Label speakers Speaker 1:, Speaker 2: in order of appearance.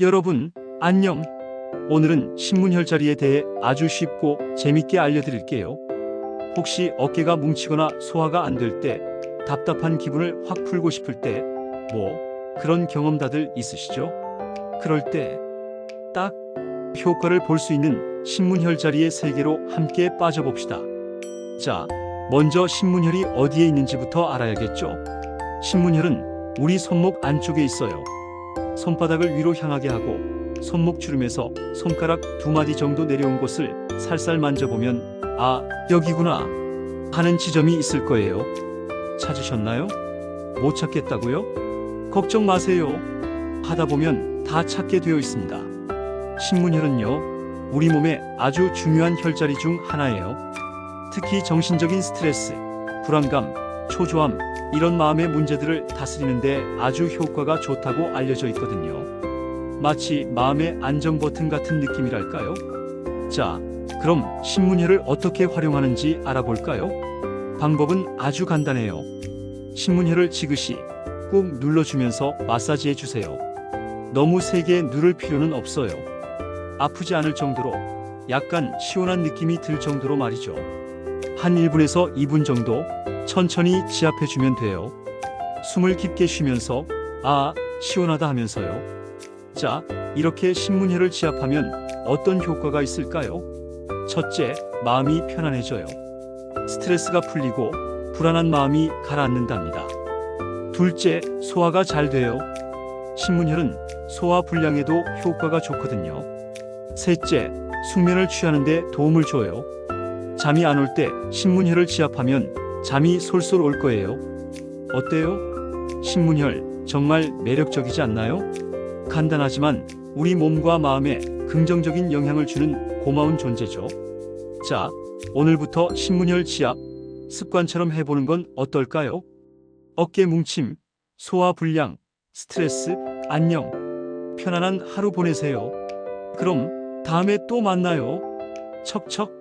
Speaker 1: 여러분, 안녕. 오늘은 신문 혈자리에 대해 아주 쉽고 재밌게 알려드릴게요. 혹시 어깨가 뭉치거나 소화가 안 될 때, 답답한 기분을 확 풀고 싶을 때, 뭐, 그런 경험 다들 있으시죠? 그럴 때, 딱, 효과를 볼 수 있는 신문 혈자리의 세계로 함께 빠져봅시다. 자, 먼저 신문혈이 어디에 있는지부터 알아야겠죠? 신문혈은 우리 손목 안쪽에 있어요. 손바닥을 위로 향하게 하고 손목 주름에서 손가락 두 마디 정도 내려온 곳을 살살 만져보면 아, 여기구나 하는 지점이 있을 거예요. 찾으셨나요? 못 찾겠다고요? 걱정 마세요. 하다 보면 다 찾게 되어 있습니다. 신문혈은요, 우리 몸의 아주 중요한 혈자리 중 하나예요. 특히 정신적인 스트레스, 불안감, 초조함, 이런 마음의 문제들을 다스리는데 아주 효과가 좋다고 알려져 있거든요. 마치 마음의 안정 버튼 같은 느낌이랄까요? 자, 그럼 신문혈을 어떻게 활용하는지 알아볼까요? 방법은 아주 간단해요. 신문혈을 지그시 꾹 눌러주면서 마사지해 주세요. 너무 세게 누를 필요는 없어요. 아프지 않을 정도로 약간 시원한 느낌이 들 정도로 말이죠. 한 1분에서 2분 정도 천천히 지압해 주면 돼요. 숨을 깊게 쉬면서 아, 시원하다 하면서요. 자, 이렇게 신문혈을 지압하면 어떤 효과가 있을까요? 첫째, 마음이 편안해져요. 스트레스가 풀리고 불안한 마음이 가라앉는답니다. 둘째, 소화가 잘 돼요. 신문혈은 소화 불량에도 효과가 좋거든요. 셋째, 숙면을 취하는데 도움을 줘요. 잠이 안 올 때 신문혈을 지압하면 잠이 솔솔 올 거예요. 어때요? 신문혈 정말 매력적이지 않나요? 간단하지만 우리 몸과 마음에 긍정적인 영향을 주는 고마운 존재죠. 자, 오늘부터 신문혈 지압 습관처럼 해보는 건 어떨까요? 어깨 뭉침, 소화 불량, 스트레스 안녕. 편안한 하루 보내세요. 그럼 다음에 또 만나요. 척척.